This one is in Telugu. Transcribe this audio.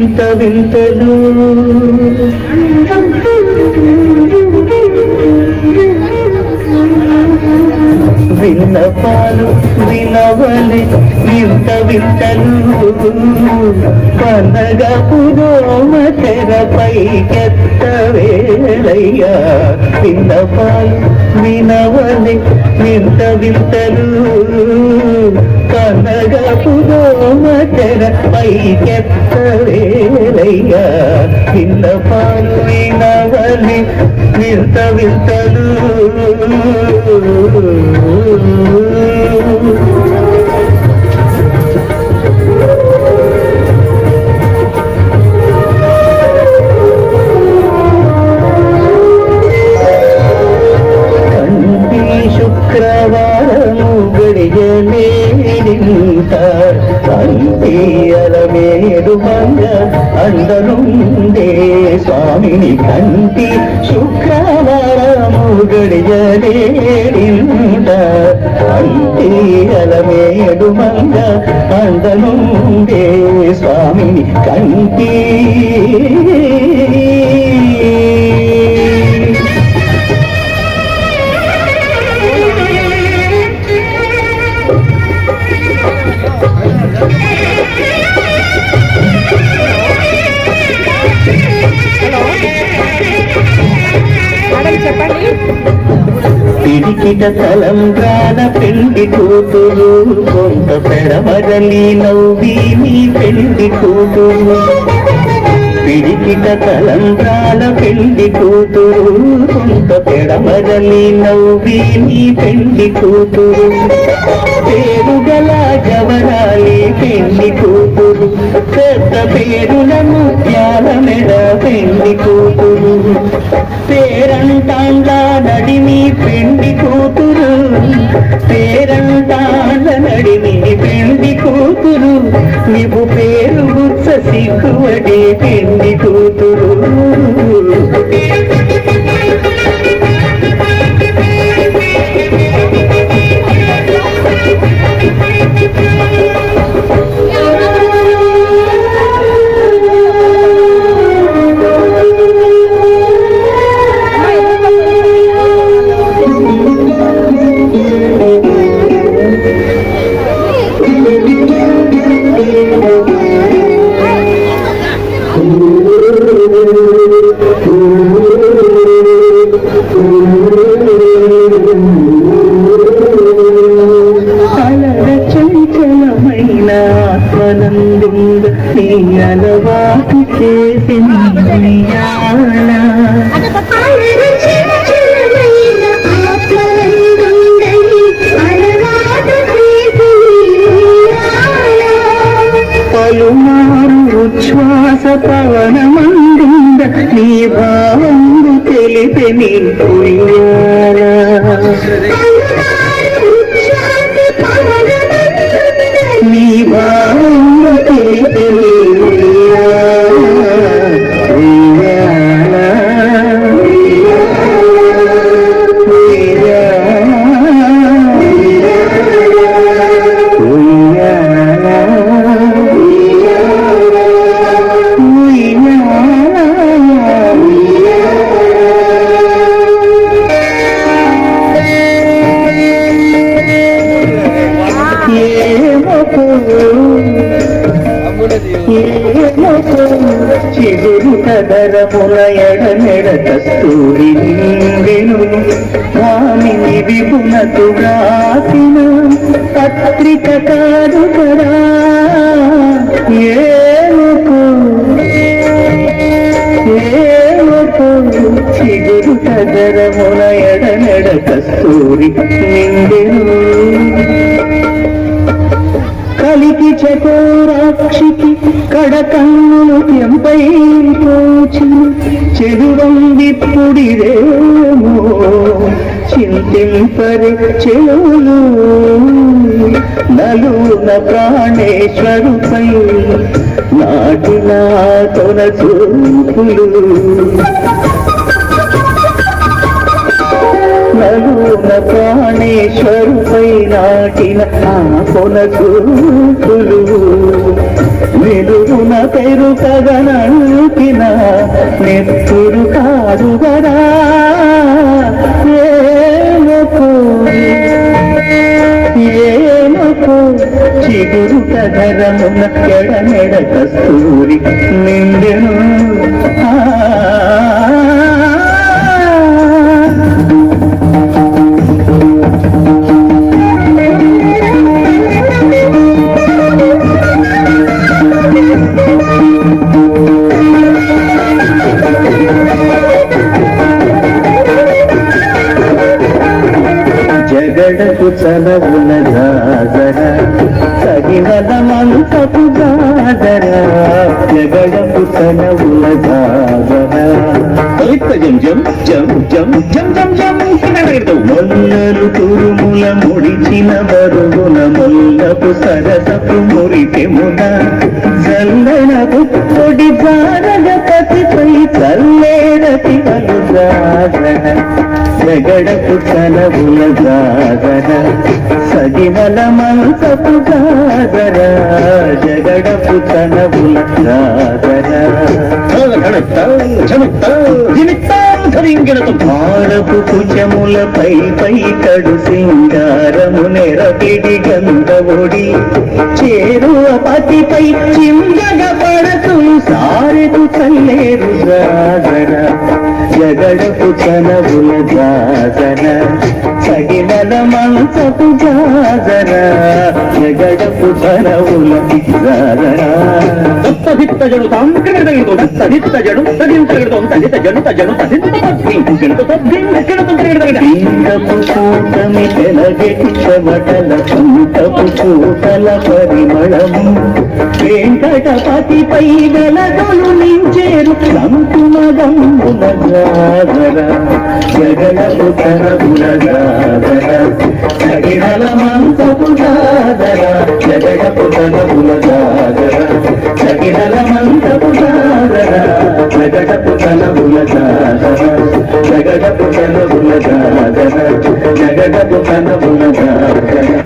వింత వింతలు విన్నపాలు వినవలి వింత వింతలు పనగ పురోమ తెరపై కెత్త వేళయ్యా విన్నపాలు వినవలి వింత వింతలు కనగ పురోమ తెరపై కెత్త పాలు విన్నపాలు వింత వింత స్వామిని కంటి శుక్రవారము గడియలేడింత కంటి అలమేడు మంగ అందనుండే స్వామిని కంటి. పిడికిట తలంబ్రాన పెళ్ళి కూతురు కొంత పెడమరలి నవ్వి నీ పెళ్ళి కూతురు. పిడికిట తలంబ్రాల పెళ్ళి కూతురు కొంత పెడమరలి నవ్వి నీ పెళ్ళి కూతురు. పేరు గల జవరాలి పెళ్ళి కూతురు పెద్ద పేరుల ముత్యాల మెడ పెళ్ళి కూతురు. పేరంటాండ నీవు పేరు గుచ్చ సిగ్గువడే పెండి ఆత్మనందుంద నీ అలవాటు చేసింది పలుమారు ఉచ్ఛ్వాస పవనమందుంద నీ భావం తెలిపే నీ నీ చిగురు కదరముల ఎడమెడ కస్తూరి నిండెను స్వామిని విపునకు వ్రాసిన పత్రిక కాదు కదా ఏనుకు ఏనుకు చిగురు కదరముల ఎడమెడ కస్తూరి నిండెను. చకోరాక్షికి కడకన్నులు ఎంపై పోచిన. చెడువం విప్పుడిరేమో చింతింపరి చెవులు నలున ప్రాణేశ్వరుపై నాటిన తొన చూపులు నలున ప్రాణేశ్వరుపై నాటిన ఆ కొన చూపులు వెలుగున పెరుకగనంటిన నెత్తురు కాదుగరా ఏమకు ఏమకు చిగురు కదరమున ఎడమెడ కస్తూరి నిండెను. ఆ జగడకు చలవుల జాగర తగినల మంతపు జాగర జగడకు చలవుల జాగర జం జం జం జం జం జం జం మొల్లలు తురుముల ముడిచిన బరుగున మొల్లపు సరసపు మురికెమున జల్లన పుట్టొడి జారగపతిపై చల్లేరతి అలు జాగర జగడపు తలవుల జాగర సగిమల మనసపు జాగర జగడపు తలవుల జాగర భారపు కుచములపై పై కడు సింగారము నెరపిడి గంధవుడి చేరువ పతిపై చిందగ పడతు సారెదు కల్లేరు జాగర జగడపు చనవుల జాగర సగినల మనసపు జాగర జగడపు చనవుల జాగర దత్తదిత్త జడు తాంకరగడగడు దత్తదిత్త జడు తదింతరగడు తదిత జడు తజడు తదింత తద్దింకుగడు తద్దింకుగడు తద్దింకుగడు లింగపు కూటమి తెలగెటి చెమటల కూటల పరిమళము వెంకటపతిపై వెలగలు నించేరు సంకుమగంబుల సాగర జగన ఉత్తర పులసాగర సగిరల మంతపు సాగర జగన పుతల పులసాగర సగిరల మంతపు సాగర జగన పుతల పులసాగర జగన పుతల పులసాగర జగన పుతల పులసాగర